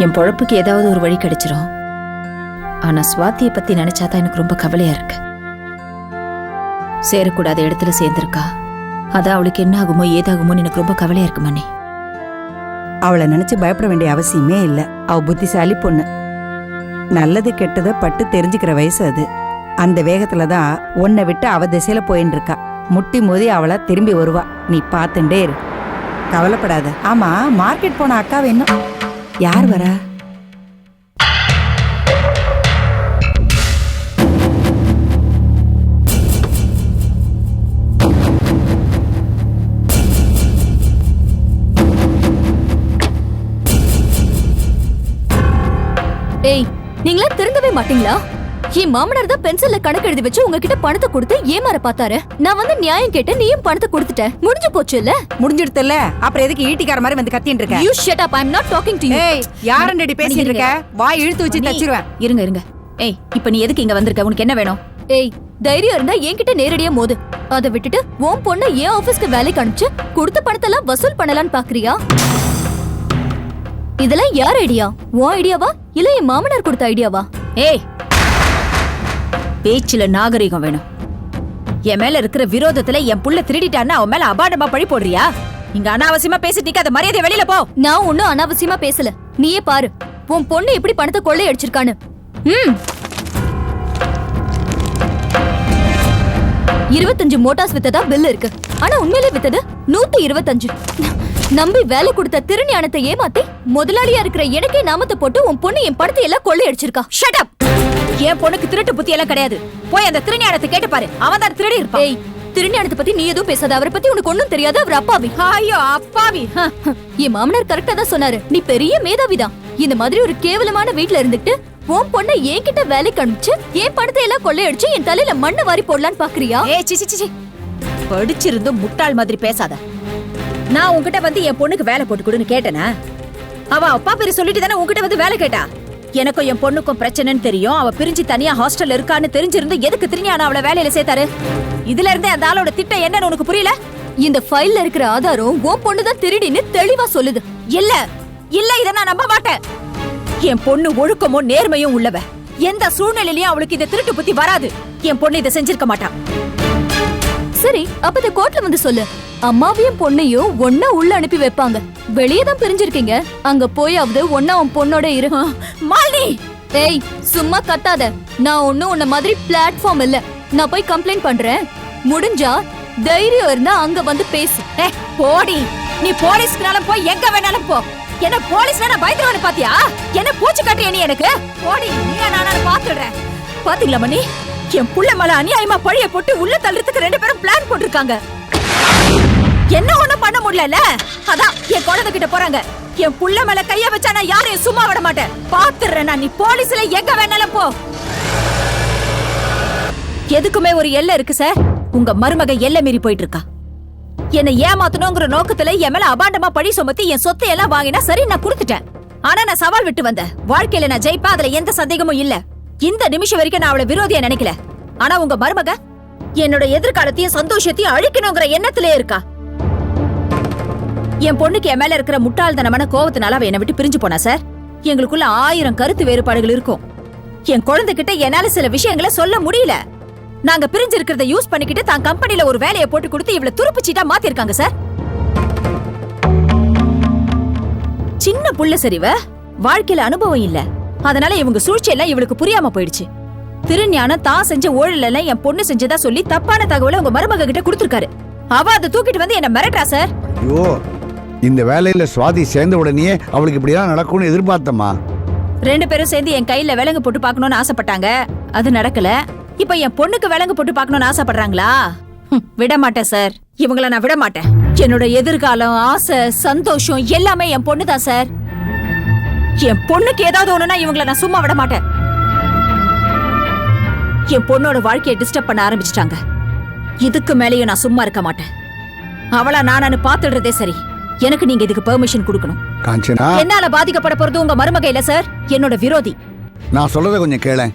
என் பொழப்புக்கு ஏதாவது ஒரு வழி கிடைச்சிரும். ஆனா சுவாத்திய பத்தி நினைச்சாதான் எனக்கு ரொம்ப கவலையா இருக்கு. சேரக்கூடாத இடத்துல சேர்ந்திருக்கா. அதான் அவளுக்கு என்ன ஆகுமோ ஏதாகுமோன்னு எனக்கு ரொம்ப கவலையா இருக்கு மணி. அவளை நினைச்சு பயப்பட வேண்டிய அவசியமே இல்லை. அவ புத்திசாலி பொண்ணு. நல்லது கெட்டத பட்டு தெரிஞ்சுக்கிற வயசு அது. அந்த வேகத்துல தான் உன்னை விட்டு அவ திசையில போயின்னு இருக்கா முட்டி மோதி அவளா திரும்பி வருவா. நீ பார்த்துட்டே இரு. கவலைப்படாத. ஆமா மார்க்கெட் போன அக்கா வேணும் யார் வரா? ஏய் நீங்களா திருந்தவே மாட்டீங்களா? என் மாமனார் தான் பென்சில்ல கணக்கு எழுதி வச்சு உங்ககிட்ட பணத்தை கொடுத்து ஏமாற பார்த்தாரு. நான் வந்து நியாயம் கேட்டேன் நீயும் பணத்தை கொடுத்துட்ட. முடிஞ்சு போச்சு இல்ல முடிஞ்சிடுத்துல அப்புறம் எதுக்கு ஈட்டிக்கார மாதிரி வந்து கத்தின்னு இருக்க? You shut up I am not talking to you ஏய் யாரண்டடி பேசிட்டு இருக்க? வாய் இழுத்து வச்சு தச்சிருவேன். இருங்க இருங்க. ஏய் இப்ப நீ எதுக்கு இங்க வந்திருக்க? உனக்கு என்ன வேணும்? ஏய் தைரியம் இருந்தா என்கிட்ட நேரடியா மோது. அதை விட்டுட்டு உன் பொண்ணு ஏன் ஆபீஸ்க்கு வேலைக்கு அனுப்பிச்சு கொடுத்த பணத்தெல்லாம் வசூல் பண்ணலாம்னு பாக்குறியா? இதெல்லாம் யார் ஐடியா உன் ஐடியாவா இல்ல என் மாமனார் கொடுத்த ஐடியாவா ஏய் பேச்சுல நாகரிகம் வேணும். என் மேல இருக்கிற விரோதத்துல என் புள்ள திருடிட்டான்னா அவன் மேல அபாண்டமா பழி போடுறியா? இங்க அனாவசியமா பேசிட்டு நிக்காத மரியாதை வெளியில போ. நான் ஒண்ணும் அனாவசியமா பேசல. நீயே பாரு உன் பொண்ணு எப்படி பணத்தை கொள்ளை அடிச்சிருக்கான்னு. ம். இருபத்தஞ்சு மோட்டார்ஸ் வித்ததா பில் இருக்கு. ஆனா உண்மையிலே வித்தது நூத்தி இருபத்தஞ்சு. நம்பி வேலை கொடுத்த திருஞானத்தை ஏமாத்தி முதலாளியா இருக்கிற எனக்கே நாமத்தை போட்டு உன் பொண்ணு என் பணத்தை எல்லாம் கொள்ளை அடிச்சிருக்கா. ஷட் அப் என் பொண்ணுக்கு திருட்டு புத்தி எல்லாம் கிடையாது. போய் அந்த திருஞானத்தை கேட்டு பாரு. அவன் தான் திருடி இருப்பான். திருஞானத்தை பத்தி நீ எதுவும் பேசாத. அவரை பத்தி உனக்கு ஒண்ணும் தெரியாது. அவர் அப்பாவி. ஐயோ அப்பாவி. என் மாமனார் கரெக்டா தான் சொன்னாரு. நீ பெரிய மேதாவிதான் இந்த மாதிரி ஒரு கேவலமான வீட்ல இருந்துட்டு உன் பொண்ணை என்கிட்ட வேலைக்கு அனுப்பிச்சு என் பணத்தை எல்லாம் கொள்ளையடிச்சு என் தலையில மண்ணை வாரி போடலான்னு பாக்குறியா? ஏய் சி சி, சி சி. படிச்சிருந்து முட்டாள் மாதிரி பேசாத. நான் உன்கிட்ட வந்து என் பொண்ணுக்கு வேலை போட்டு கொடுன்னு கேட்டேனா? அவ அப்பா பேரு சொல்லிட்டு தானே உன்கிட்ட வந்து வேலை கேட்டா? எனக்கும் என் பொண்ணுக்கும் பிரச்சனைன்னு தெரியும். அவ பிரிஞ்சு தனியா ஹாஸ்டல்ல இருக்கான்னு தெரிஞ்சிருந்து எதுக்கு திருஞான அவளை வேலையில சேர்த்தாரு? இதுல இருந்தே அந்த ஆளோட திட்டம் என்னன்னு உனக்கு புரியல? இந்த ஃபைல்ல இருக்கிற ஆதாரம் உன் பொண்ணுதான் திருடின்னு தெளிவா சொல்லுது. இல்ல. இல்ல இத நான் நம்ப மாட்டேன். என் பொண்ணு ஒழுக்கமும் நேர்மையும் உள்ளவ. எந்த சூழ்நிலையிலயும் அவளுக்கு இந்த திருட்டு புத்தி வராது. என் பொண்ணு இதை செஞ்சிருக்க மாட்டான் சரி அப்ப இத கோர்ட்ல வந்து சொல்லு. அம்மாவையும் பொண்ணையும் ஒன்னா உள்ள அனுப்பி வைப்பாங்க. வெளியே தான் பிரிஞ்சிருக்கீங்க. அங்க போயாவது ஒன்னா உன் பொண்ணோட இரு. மாலினி! ஏய் சும்மா கத்தாத. நான் ஒண்ணும் உன்ன மாதிரி பிளாட்ஃபார்ம் இல்ல. நான் போய் கம்ப்ளைண்ட் பண்றேன். முடிஞ்சா தைரியம் இருந்தா அங்க வந்து பேசு. போடி. நீ போலீஸ்க்குனாலும் போய் எங்க வேணாலும் போ. என்ன போலீஸ்னா நான் பயந்துருவேன்னு பாத்தியா? என்ன பூச்சி கட்டுறிய நீ எனக்கு? போடி நீ நானும் பாத்துடுறேன். பாத்தீங்களா மணி? என் புள்ள மேல அநியாயமா பழிய போட்டு உள்ள தள்ளுறதுக்கு ரெண்டு பேரும் பிளான் போட்டிருக்காங்க. என்ன ஒண்ணும் பண்ண முடியல அதான் என் குழந்தை கிட்ட போறாங்க. என் புள்ள மேல கைய வச்சா நான் யாரையும் சும்மா விட மாட்டேன். பாத்துறேன் நான். நீ போலீஸ்ல எங்க வேணாலும் போ. எதுக்குமே ஒரு எல்லை இருக்கு சார் உங்க மருமக எல்லை மீறி போயிட்டு இருக்கா என்னை ஏமாத்தணுங்கிற நோக்கத்துல என் மேல அபாண்டமா பழி சுமத்தி என் சொத்தை எல்லாம் வாங்கினா சரி நான் கொடுத்துட்டேன். ஆனா நான் சவால் விட்டு வந்தேன். வாழ்க்கையில நான் ஜெயிப்பேன் அதுல எந்த சந்தேகமும் இல்ல. இந்த நிமிஷம் வரைக்கும் நான் அவளை விரோதியா நினைக்கல. ஆனா உங்க மருமக என்னோட எதிர்காலத்தையும் சந்தோஷத்தையும் அழிக்கணுங்கிற எண்ணத்திலே இருக்கா? என் பொண்ணுக்கு என் மேல இருக்கிற முட்டாள்தனமான கோவத்தினால அவ என்னை விட்டு பிரிஞ்சு போனா சார்? எங்களுக்குள்ள ஆயிரம் கருத்து வேறுபாடுகள் இருக்கும். என் குழந்தைகிட்ட என்னால சில விஷயங்களை சொல்ல முடியல. நாங்க பிரிஞ்சு இருக்கிறத யூஸ் பண்ணிக்கிட்டு தான் கம்பெனில ஒரு வேலையை போட்டு கொடுத்து இவ்வளவு துருப்பு சீட்டா மாத்திருக்காங்க சார். சின்ன புள்ள சரிவ வாழ்க்கையில அனுபவம் இல்ல. அதனால இவங்க சூழ்ச்சி எல்லாம் இவளுக்கு புரியாம போயிடுச்சு. திருஞானம் தான் செஞ்ச ஊழல் என் பொண்ணு செஞ்சதா சொல்லி தப்பான தகவலை உங்க மருமக கிட்ட கொடுத்திருக்காரு. அவ அதை தூக்கிட்டு வந்து என்ன மிரட்டா சார். ஐயோ இந்த வேலையில சுவாதி சேர்ந்த உடனே அவளுக்கு இப்படிலாம் நடக்கும்னு எதிர்பார்த்தம்மா. ரெண்டு பேரும் சேர்ந்து என் கையில விலங்கு போட்டு பார்க்கணும்னு ஆசைப்பட்டாங்க. அது நடக்கல. இப்ப என் பொண்ணுக்கு விலங்கு போட்டு பார்க்கணும்னு ஆசைப்படுறாங்களா? விட மாட்டேன் சார். இவங்கள நான் விட மாட்டேன் என்னோட எதிர்காலம் ஆசை சந்தோஷம் எல்லாமே என் பொண்ணு தான் சார். என் பொண்ணுக்கு ஏதாவது ஒண்ணுனா இவங்கள நான் சும்மா விட மாட்டேன் என் பொண்ணோட வாழ்க்கையை டிஸ்டர்ப் பண்ண ஆரம்பிச்சிட்டாங்க. இதுக்கு மேலேயும் நான் சும்மா இருக்க மாட்டேன். அவளா நானு பாத்துடுறதே சரி. எனக்கு நீங்க இதுக்கு பெர்மிஷன் கொடுக்கணும். காஞ்சனா? என்னால பாதிக்கப்பட போறது உங்க மருமக இல்ல சார் என்னோட விரோதி. நான் சொல்றதை கொஞ்சம் கேளேன்.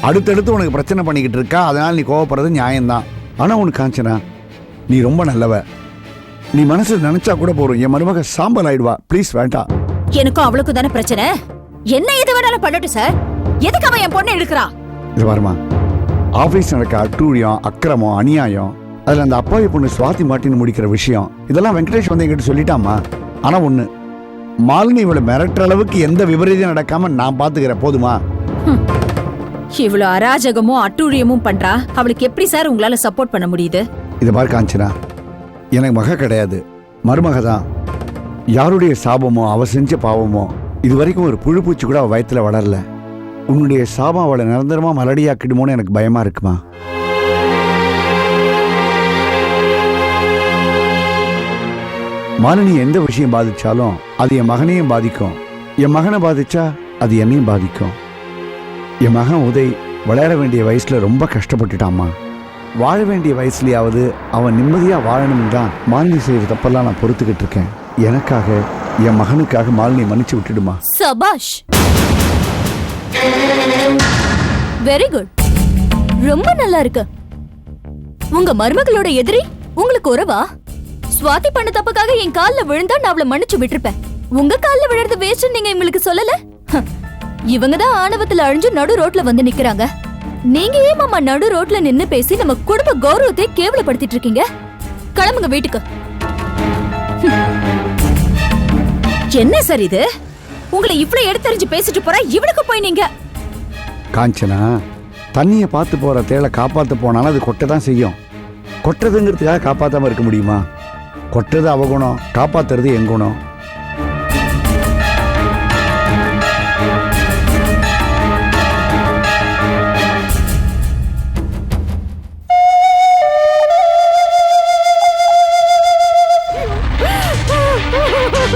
அடுத்தடுத்து உனக்கு பிரச்சனை பண்ணிக்கிட்டு இருக்கா அதனால நீ கோவப்படுறது நியாயம்தான். ஆனா உனக்கு காஞ்சனா நீ ரொம்ப நல்லவ. நீ மனசுல நினைச்சா கூட போறோம் என் மருமக சாம்பல் ஆயிடுவா. ப்ளீஸ் வேண்டாம். எனக்கும் அவளுக்கும் தானே பிரச்சனை? என்ன எது வேணாலும் பண்ணட்டும் சார் எதுக்கு அவன் என் பொண்ணை இழுக்கிறா? இது பாருமா ஆபீஸ் நடக்க அட்டூழியம் அக்கிரமம் அநியாயம் அதுல அந்த அப்பாவி பொண்ணு சுவாதி மாட்டின்னு முடிக்கிற விஷயம் இதெல்லாம் வெங்கடேஷ் வந்து என்கிட்ட சொல்லிட்டாமா ஆனா ஒண்ணு மாலினி இவளை மிரட்டுற அளவுக்கு எந்த விபரீதம் நடக்காம நான் பாத்துக்கிறேன். போதுமா? இவ்வளவு அராஜகமும் அட்டூழியமும் பண்றா? அவளுக்கு எப்படி சார் உங்களால சப்போர்ட் பண்ண முடியுது? இதை பாரு காஞ்சனா எனக்கு மக கிடையாது. மருமக தான். யாருடைய சாபமோ அவ செஞ்ச பாவமோ இது வரைக்கும் ஒரு புழு பூச்சி கூட அவ வயத்துல வளரல. உன்னுடைய சாபம் அவளை நிரந்தரமா மலடியாக்கிடுமோன்னு எனக்கு பயமா இருக்குமா? மாலினி எந்த விஷயம் பாதிச்சாலும் அது என் மகனையும் பாதிக்கும். என் மகனை பாதிச்சா அது என்னையும் பாதிக்கும். என் மகன் உதய் விளையாட வேண்டிய வயசுல ரொம்ப கஷ்டப்பட்டுட்டாம்மா. வாழ வேண்டிய வயசுலயாவது அவன் நிம்மதியா வாழணும் தான் மாலினி செய்யற தப்பெல்லாம் நான் பொறுத்துக்கிட்டு இருக்கேன். எனக்காக என் மகனுக்காக மாலினி மன்னிச்சு விட்டுடுமா? சபாஷ்! வெரி குட் ரொம்ப நல்லா இருக்கு. உங்க மருமகளோட எதிரி உங்களுக்கு உறவா? சுவாதி பண்ண தப்புக்காக என் கால்ல விழுந்தா நான் அவளை மன்னிச்சு விட்டுருப்பேன். உங்க கால்ல விழுறது வேஸ்ட் நீங்க இவங்களுக்கு சொல்லல? இவங்க தான் ஆணவத்துல அழிஞ்சு நடு ரோட்ல வந்து நிக்கிறாங்க. நீங்க ஏன் மாமா நடு ரோட்ல நின்னு பேசி நம்ம குடும்ப கௌரவத்தை கேவலப்படுத்திட்டு இருக்கீங்க? கிளம்புங்க வீட்டுக்கு. என்ன சார் இது? உங்களை இவ்வளவு எடுத்தறிஞ்சு பேசிட்டு போற? இவனுக்கு போய் நீங்க. காஞ்சனா தண்ணியை பார்த்து போற தேளை காப்பாத்த போனாலும் அது கொட்ட தான் செய்யும். கொட்டுறதுங்கிறதுக்காக காப்பாத்தாம இருக்க முடியுமா? கொட்டுறது அவகுணம் காப்பாத்துறது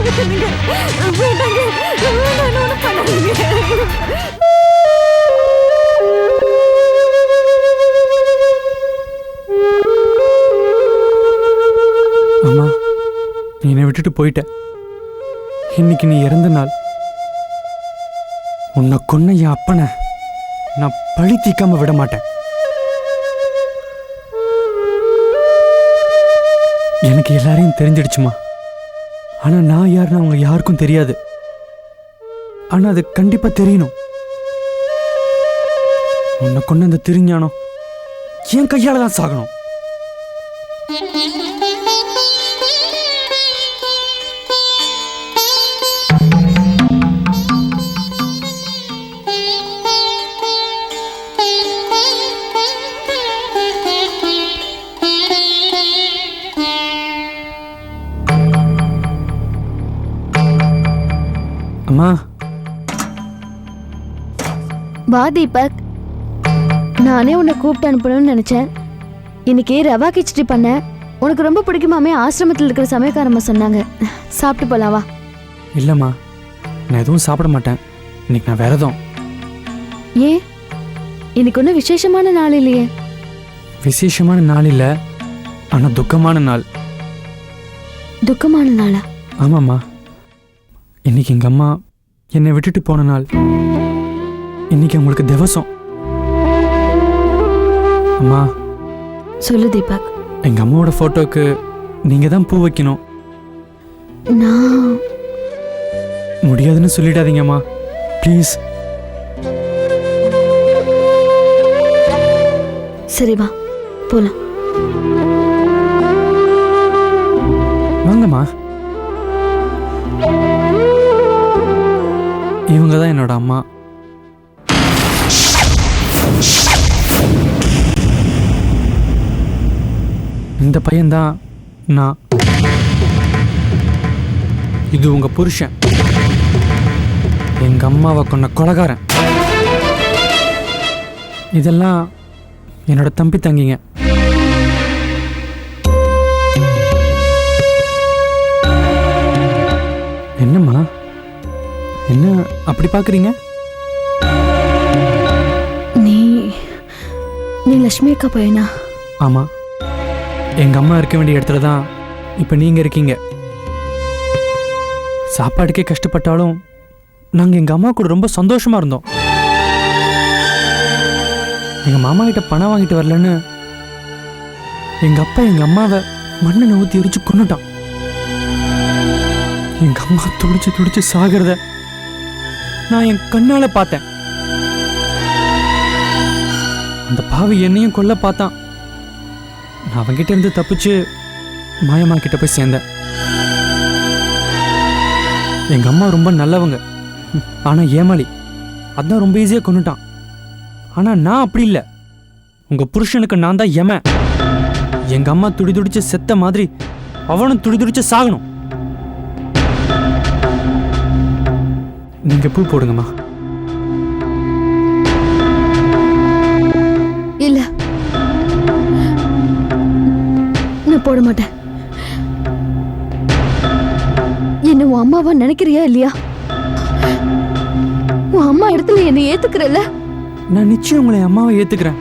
அம்மா நீ என்னை விட்டுட்டு போயிட்ட. இன்னைக்கு நீ இறந்த நாள். உன்னை கொன்ன என் அப்பனை நான் பழி தீக்காம விட மாட்டேன். எனக்கு எல்லாரையும் தெரிஞ்சிடுச்சுமா. ஆனா நான் யாருன்னு அவங்க யாருக்கும் தெரியாது. ஆனா அது கண்டிப்பா தெரியணும். உன்னை கொண்டு அந்த திருஞானம் என் கையால தான் சாகணும். வா தீபக். நானே உன்னை கூப்பிட்டு அனுப்பணும்னு நினைச்சேன். இன்னைக்கு ரவா கிச்சடி பண்ணேன் உனக்கு ரொம்ப பிடிக்குமாமே ஆசிரமத்தில் இருக்கிற சமயக்காரம்மா சொன்னாங்க. சாப்பிட்டு போலாம் வா. இல்லைம்மா நான் எதுவும் சாப்பிட மாட்டேன். இன்னைக்கு நான் விரதம். ஏன்? இன்னைக்கு ஒன்றும் விசேஷமான நாள் இல்லையே. விசேஷமான நாள் இல்லை ஆனால் துக்கமான நாள். துக்கமான நாளா? ஆமாம்மா. இன்னைக்கு எங்கள் அம்மா என்னை விட்டுட்டு போன நாள். இன்னைக்கு உங்களுக்கு திவசம். அம்மா. சொல்லு தீபக். எங்கள் அம்மாவோட ஃபோட்டோக்கு நீங்கள் தான் பூ வைக்கணும். நான். முடியாதுன்னு சொல்லிடாதீங்கம்மா ப்ளீஸ் சரி வா. போலாம். வாங்கம்மா. இவங்க தான் என்னோட அம்மா. இந்த பையன்தான் நான். இது உங்க புருஷன். எங்க அம்மாவை கொண்ட கொலகாரன். இதெல்லாம் என்னோட தம்பி தங்கிங்க. என்னம்மா? என்ன அப்படி பார்க்குறீங்க நீ நீ லட்சுமி அக்கா பையனா? ஆமாம் எங்கள் அம்மா இருக்க வேண்டிய இடத்துல தான் இப்போ நீங்கள் இருக்கீங்க. சாப்பாடுக்கே கஷ்டப்பட்டாலும் நாங்கள் எங்கள் அம்மா கூட ரொம்ப சந்தோஷமாக இருந்தோம். எங்கள் மாமா கிட்ட பணம் வாங்கிட்டு வரலன்னு எங்கள் அப்பா எங்கள் அம்மாவை மண்ணை ஊற்றி எரிச்சு கொண்டுட்டான் எங்கள் அம்மா துடிச்சு துடிச்சு சாகிறத நான் என் கண்ணால் பார்த்தேன். அந்த பாவி என்னையும் கொல்ல பார்த்தான். நான் அவன்கிட்ட இருந்து தப்பிச்சு மாயம்மா கிட்ட போய் சேர்ந்தேன். எங்கள் அம்மா ரொம்ப நல்லவங்க. ஆனால் ஏமாளி. அதான் ரொம்ப ஈஸியாக கொண்டுட்டான் ஆனால் நான் அப்படி இல்லை. உங்கள் புருஷனுக்கு நான் தான் எம எங்கள் அம்மா துடி துடிச்சு செத்த மாதிரி அவனும் துடி துடிச்சு சாகணும். நீங்கள் பூ போடுங்கம்மா. போட மாட்டேன் என்ன உன் அம்மாவா நினைக்கிறியா இல்லையா? உன் அம்மா இடத்துல என்னை ஏத்துக்கிறல்ல? நான் நிச்சயம் உங்களை அம்மாவை ஏத்துக்கிறேன்.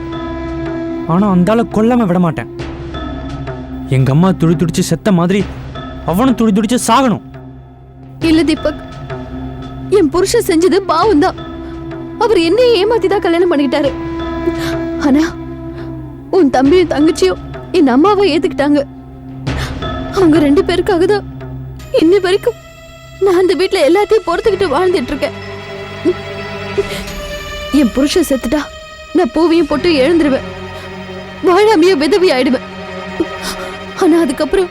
ஆனா அந்த ஆளை கொல்லாம விட மாட்டேன் எங்க அம்மா துடி துடிச்சு செத்த மாதிரி அவனும் துடி துடிச்சு சாகணும். இல்ல தீபக் என் புருஷன் செஞ்சது பாவம் தான் அவர் என்னையே ஏமாத்தி தான் கல்யாணம் பண்ணிக்கிட்டாரு. ஆனா உன் தம்பியும் தங்கச்சியும் என் அம்மாவை ஏத்துக்கிட்டாங்க. அவங்க ரெண்டு பேருக்காக தான் இன்னி வரைக்கும் நான் அந்த வீட்ல எல்லாத்தையும் பொறுத்துக்கிட்டு வாழ்ந்துட்டு இருக்கேன் என் புருஷன் செத்துட்டா நான் பூவையும் போட்டு எழுந்துருவேன். வாழாமைய விதவி ஆயிடுவேன். ஆனா அதுக்கப்புறம்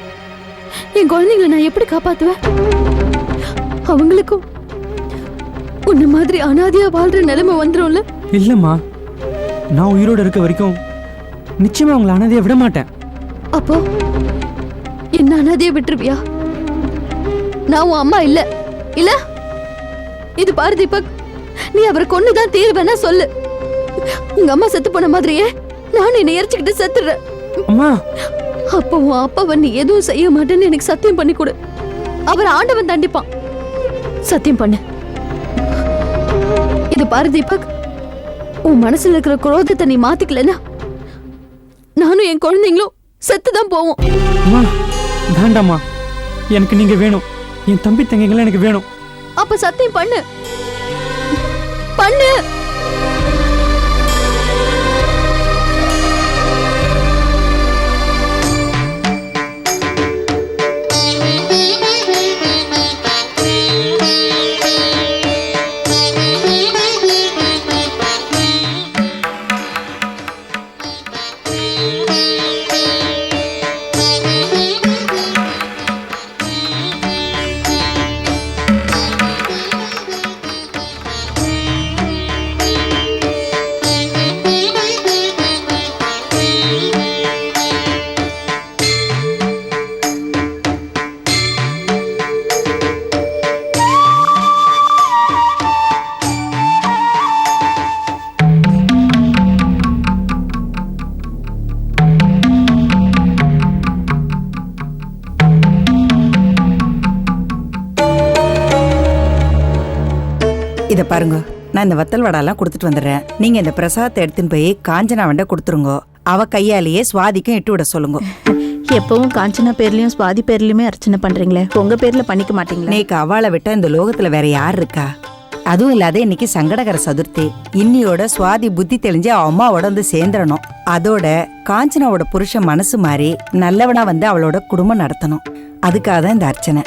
என் குழந்தைங்களை நான் எப்படி காப்பாத்துவேன்? அவங்களுக்கும் உன்ன மாதிரி அனாதையா வாழ்ற நிலைமை வந்துரும்ல? இல்லம்மா. நான் உயிரோட இருக்க வரைக்கும் நிச்சயமா உங்களை அனாதையா விட மாட்டேன். அப்போ என்ன அனாதையா விட்டுருவியா? நான் உன் அம்மா இல்ல. இல்ல? இது பாரு தீபக். நீ அவரை கொன்னுதான் தீர்வேனா சொல்லு. உங்க அம்மா செத்து போன மாதிரியே நானும் என்னை எரிச்சுக்கிட்டு செத்துடுறேன் அம்மா. அப்போ உன் அப்பாவை நீ எதுவும் செய்ய மாட்டேன்னு எனக்கு சத்தியம் பண்ணி கொடு. அவர் ஆண்டவன் தண்டிப்பான். சத்தியம் பண்ணு. இது பாரு தீபக். உன் மனசுல இருக்கிற குரோதத்தை நீ மாத்திக்கலனா நானும் என் குழந்தைங்களும் செத்து தான் போவோம் வேண்டாம்மா. எனக்கு நீங்க வேணும். என் தம்பி தங்கைகள் எனக்கு வேணும். அப்ப சத்தியம் பண்ணு. பண்ணு. இத பாருங்க. நான் இந்த வத்தல் வடைலாம் கொடுத்துட்டு வந்துடுறேன். நீங்க இந்த பிரசாதத்தை எடுத்துன்னு போய் காஞ்சனா வண்ட கொடுத்துருங்க. அவ கையாலேயே சுவாதிக்கும் இட்டு விட சொல்லுங்க. எப்பவும் காஞ்சனா பேர்லயும் சுவாதி பேர்லயுமே அர்ச்சனை பண்றீங்களே. உங்க பேர்ல பண்ணிக்க மாட்டீங்களா? நேக்கு அவளை விட்டா இந்த லோகத்துல வேற யார் இருக்கா? அதுவும் இல்லாத இன்னைக்கு சங்கடகர சதுர்த்தி. இன்னியோட சுவாதி புத்தி தெளிஞ்சு அவ அம்மாவோட வந்து சேர்ந்துடணும் அதோட காஞ்சனாவோட புருஷன் மனசு மாறி நல்லவனா வந்து அவளோட குடும்பம் நடத்தணும். அதுக்காக தான் இந்த அர்ச்சனை.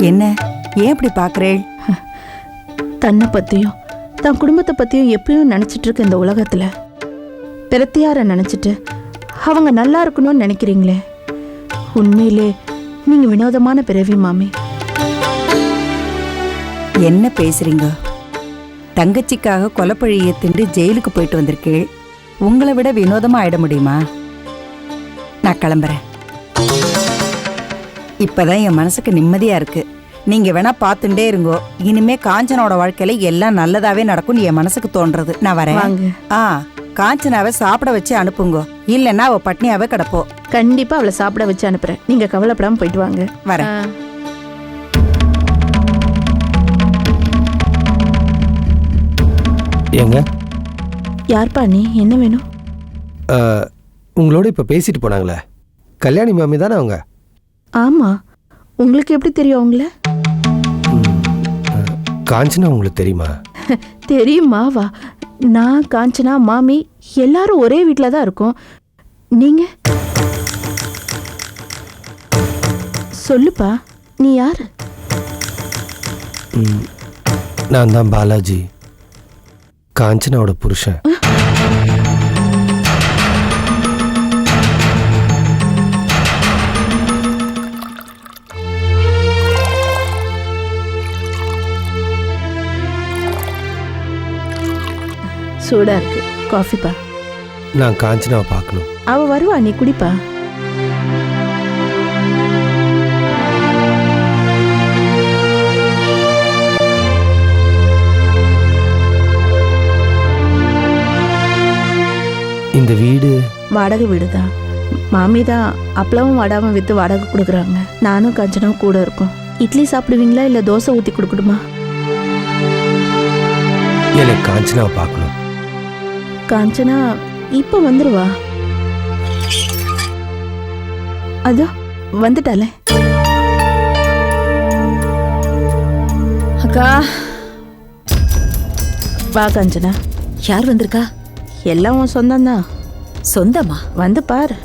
என்ன? ஏன் இப்படி பாக்குறேள் தன்னை பத்தியும் தன் குடும்பத்தை பத்தியும் எப்பயும் நினைச்சிட்டு இருக்க இந்த உலகத்துல. பிரத்தியார நினைச்சிட்டு அவங்க நல்லா இருக்கணும்னு நினைக்கிறீங்களே. உண்மையிலே நீங்க வினோதமான பிறவி மாமி. என்ன பேசுறீங்க? தங்கச்சிக்காக கொலப்பழியை திண்டு ஜெயிலுக்கு போயிட்டு வந்திருக்கீள். உங்களை விட வினோதமா ஆயிட முடியுமா? நான் கிளம்புறேன். இப்பதான் என் மனசுக்கு நிம்மதியா இருக்கு. நீங்க வேணா பார்த்துட்டே இருங்கோ. இனிமே காஞ்சனோட வாழ்க்கையில எல்லாம் நல்லதாவே நடக்கும்னு என் மனசுக்கு தோன்றது. நான் வரேன். வாங்க. ஆ காஞ்சனாவை சாப்பிட வச்சு அனுப்புங்க. இல்லைன்னா அவ பட்னியாவே கிடப்போ. கண்டிப்பா அவளை சாப்பிட வச்சு அனுப்புறேன். நீங்க கவலைப்படாம போயிட்டு வாங்க. வரேன். ஏங்க? யார்ப்பா நீ? என்ன வேணும்? உங்களோட இப்போ பேசிட்டு போனாங்களே. கல்யாணி மாமி தானே அவங்க? ஆமா. உங்களுக்கு எப்படி தெரியும் அவங்கள? காஞ்சனா உங்களுக்கு தெரியுமா? தெரியுமா வா நான் காஞ்சனா மாமி எல்லாரும் ஒரே வீட்டில் தான் இருக்கோம். நீங்க? சொல்லுப்பா நீ யாரு? நான் தான் பாலாஜி. காஞ்சனாவோட புருஷன். சூடா இருக்கு. காஃபிப்பா நான் காஞ்சனாவை பார்க்கணும். அவ வருவா நீ குடிப்பா. இந்த வீடு வாடகை வீடு தான் மாமி தான் அப்பளமும் வடாமல் விற்று வாடகை கொடுக்குறாங்க. நானும் கஞ்சனும் கூட இருக்கோம். இட்லி சாப்பிடுவீங்களா இல்லை தோசை ஊற்றி கொடுக்கணுமா எனக்கு காஞ்சனாவை பார்க்கணும். காஞ்சனா இப்போ வந்துருவா. அதோ வந்துட்டாலே அக்கா. வா காஞ்சனா. யார் வந்திருக்கா? எல்லாம் உன் சொந்தம்தான். சொந்தமா? வந்து பாரு.